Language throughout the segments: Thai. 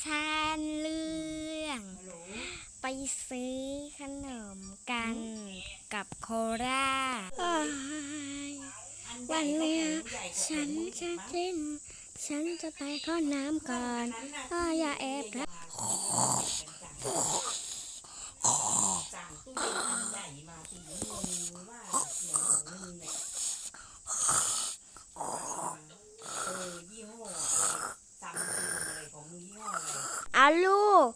สั้นเรื่อง ไปซื้อขนมกันกับโคราวันนี้ฉันจะกิน ฉันจะไปเข้าน้ำก่อนอ้อย่าแอบนะ อาลูก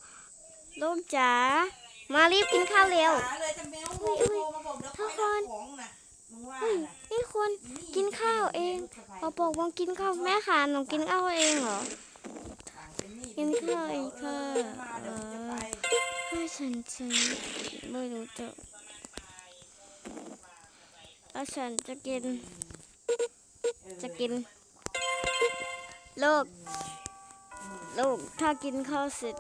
ลูกจ๋ามารีบกินข้าวเร็ว หาเลยจะแมวโทรมาบอกเดี๋ยวทุกไปคนรับของน่ะมึงว่าเฮ้ยน่ะนี่คุณกินข้าวเองพอบอกว่ากินข้าวแม่ค่ะหนูกินข้าวเองเหรอกินข้าวเองค่ะมาเดี๋ยวจะไปให้ฉันฉันไม่รู้จะแล้วฉันจะกิน จะกินลูก ลูกถ้ากินข้าวเสร็จ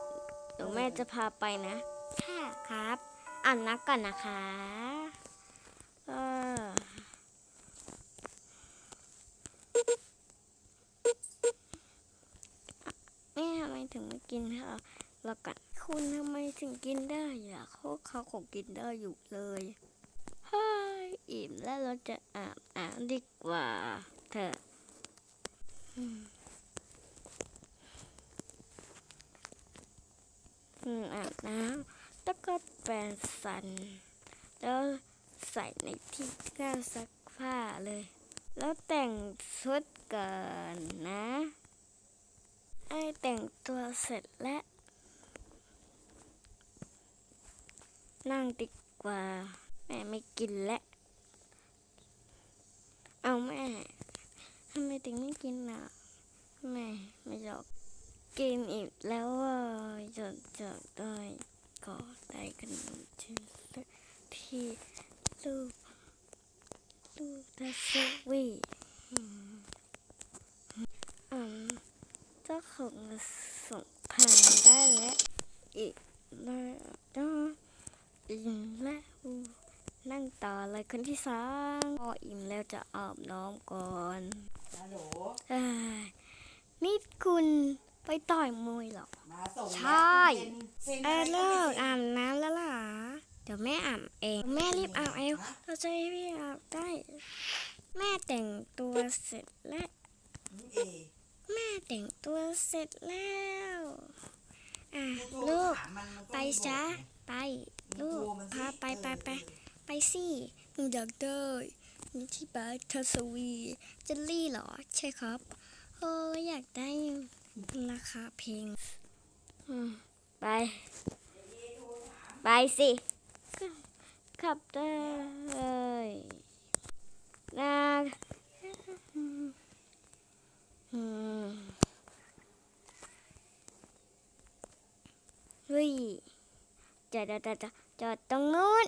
เดี๋ยวแม่จะพาไปนะ ค่ะครับอ่านนักก่อนนะคะเออแม่ทำไมถึงไม่กินข้าวแล้วกันคุณทำไมถึงกินได้อะเขาเขาคงกินได้อยู่เลยเฮ้ยอิ่มแล้วเราจะอาบน้ำดีกว่าเถอะ อืมอืมอาบน้ำแล้วก็แปรงฟัน แล้วใส่ในที่เครื่องซักผ้าเลย แล้วแต่งชุดก่อนนะไอ้แต่งตัวเสร็จแล้ว นั่งดีกว่า แม่ไม่กินแล้วเอาแม่ทำไมถึงไม่กินอะแม่ไม่ยอม กินอีกแล้วอะจะจะได้ก็ได้ขนมชิ้นที่ลูกลูกทัสวีอืมอืมเจ้าของส่งผ่านได้แล้วอีกแล้วก็อิ่มแล้วนั่งต่อเลยคนที่สองพออิ่มแล้วจะอาบน้ำก่อนฮัลโหลนี่คุณ ไปต่อยมวยเหรอ มาส่งใช่เซ็นเออะอไรเลิกก็อาบน้ำแล้วล่ะเดี๋ยวแม่อาบเอง แม่รีบอาบเองเราจะให้พี่อาบได้ แม่แต่งตัวเสร็จแล้วไม่เอแม่แต่งตัวเสร็จแล้ว อะโทรลูกถามมันมันก็ไปม่บอกจ้ะนะไป ลูกโทรมันสิพาไปไปไปเออไปสิหนูอยากได้นี่ที่บ้านเธอสวีเจลลี่เหรอ ใช่ครับเอออยากได้ ราคาเพลงอืมไป ไปสิขับได้เลยนะอืมเฮ้ยจอดจอดจอดจอดตรงนู้น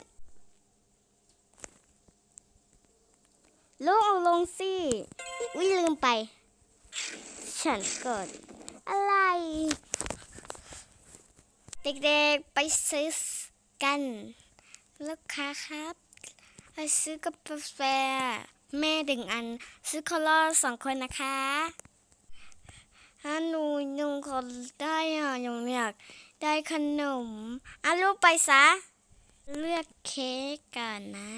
ลูกเอาลงสิ วิลืมไป ฉันกด อะไร เด็กๆไปซื้อกันลูกค้าครับไปซื้อกาแฟแม่ดึงอัน ซื้อคอลอสองคนนะคะถ้าหนูยังขอได้อะยังอยากได้ขนมอะลูกไปซะ เลือกเค้กกันนะ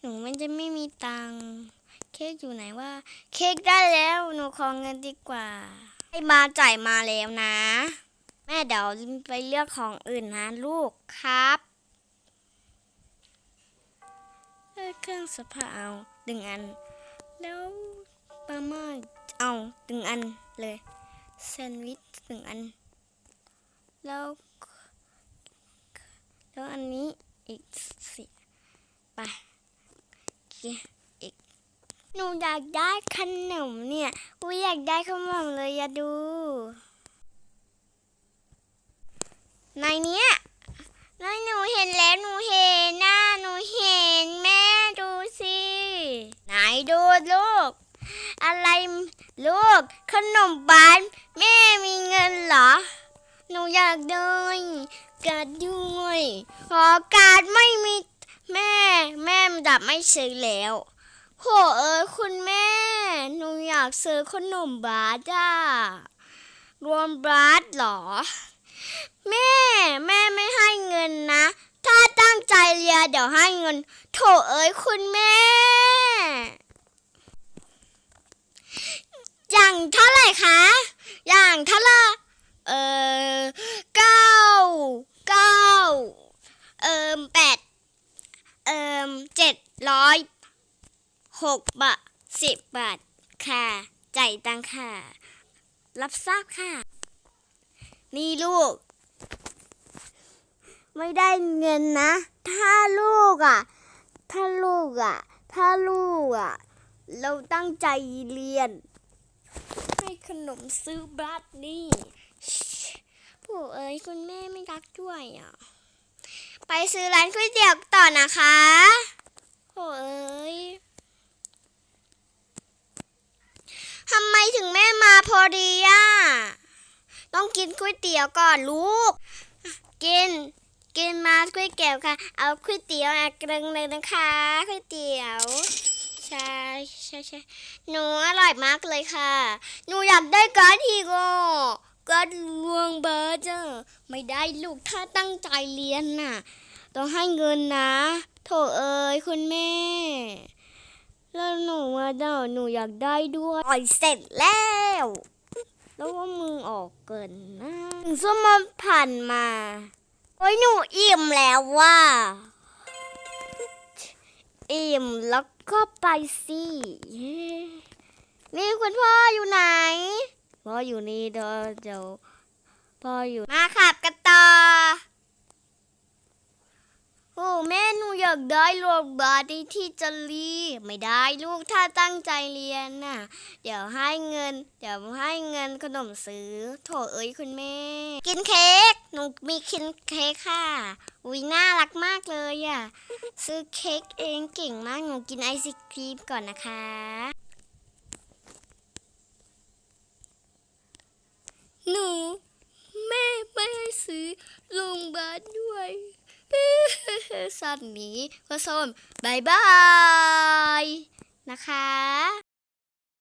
หนูมันจะไม่มีตังค์เค้กอยู่ไหนว่า เค้กได้แล้ว หนูขอเงินดีกว่า ให้มาจ่ายมาแล้วนะ แม่เดี๋ยวไปเลือกของอื่นนะลูกครับเลือกเครื่องสภาเอาดึงอัน แล้วปลาม่าเอาดึงอันเลยแซนด์วิชดึงอัน แล้ว แล้วอันนี้อีกสิไปโอเค หนูอยากได้ขนมเนี่ยอุ้ยอยากได้ขนมเลยอย่าดู ในเนี้ยในหนูเห็นแล้วหนูเห็นหนะหนูเห็นแม่ดูสิไหนดูลูก อะไรลูกขนมบานแม่มีเงินเหรอ หนูอยากได้การ์ดด้วยขอการไม่มีแม่ แม่ดับไม่ซื้อแล้ว โหเอ้ยคุณแม่ หนูอยากซื้อขนมบาร์จ้ารวมบัสเหรอ แม่ แม่ไม่ให้เงินนะ ถ้าตั้งใจเรียนเดี๋ยวให้เงิน โถเอ้ยคุณแม่ อย่างเท่าไหร่คะ อย่างเท่าไหร่เออเก้าเก้าเอิมแปดเอิมเจ็ดร้อย หกบาทสิบบาท ค่ะ จ่ายตังค่ะ รับทราบค่ะ นี่ลูก ไม่ได้เงินนะ ถ้าลูกอะ ถ้าลูกอะ ถ้าลูกอะ เราตั้งใจเรียน ให้ขนมซื้อบัตรนี่ผู้เอ้ยคุณแม่ไม่รักด้วยอะ ไปซื้อร้านก๋วยเตี๋ยวต่อนะคะโอ้เอ้ยทำไมถึงแม่มาพอดีอะ ต้องกินก๋วยเตี๋ยวก่อนลูก กิน กินมาก๋วยเตี๋ยวค่ะ เอาก๋วยเตี๋ยวอักรึงเลยนะคะก๋วยเตี๋ยวใช่ใช่ใช่หนูอร่อยมากเลยค่ะ หนูอยากได้การ์ดอีกอะการ์ดลวงเบอร์จ้ะไม่ได้ลูกถ้าตั้งใจเรียนน่ะ ต้องให้เงินนะ โถเอ้ยคุณแม่ แล้วหนูว่าเดี๋ยวหนูอยากได้ด้วยอ่อยเสร็จแล้ว แล้วว่ามึงออกเกินนะถึงส้มมันผ่านมาโอ้ยหนูอิ่มแล้วว่า อิ่มแล้วก็ไปสิเย้นี่คุณพ่ออยู่ไหน พ่ออยู่นี่เดี๋ยวเดี๋ยวพ่ออยู่มาขับกันต่อ โอ้แม่หนูอยากได้โรบาร์ที่จะรีไม่ได้ลูกถ้าตั้งใจเรียนน่ะ เดี๋ยวให้เงิน เดี๋ยวให้เงินขนมซื้อ โถเอ้ยคุณแม่ กินเค้กหนูมีกินเค้กค่ะอุ้ยน่ารักมากเลยอะ ซื้อเค้กเองเก่งมากหนูกินไอศครีมก่อนนะคะ หนู แม่ไม่ให้ซื้อลงบาทด้วย สัตว์นี้ก็ส้มบายบาย นะคะ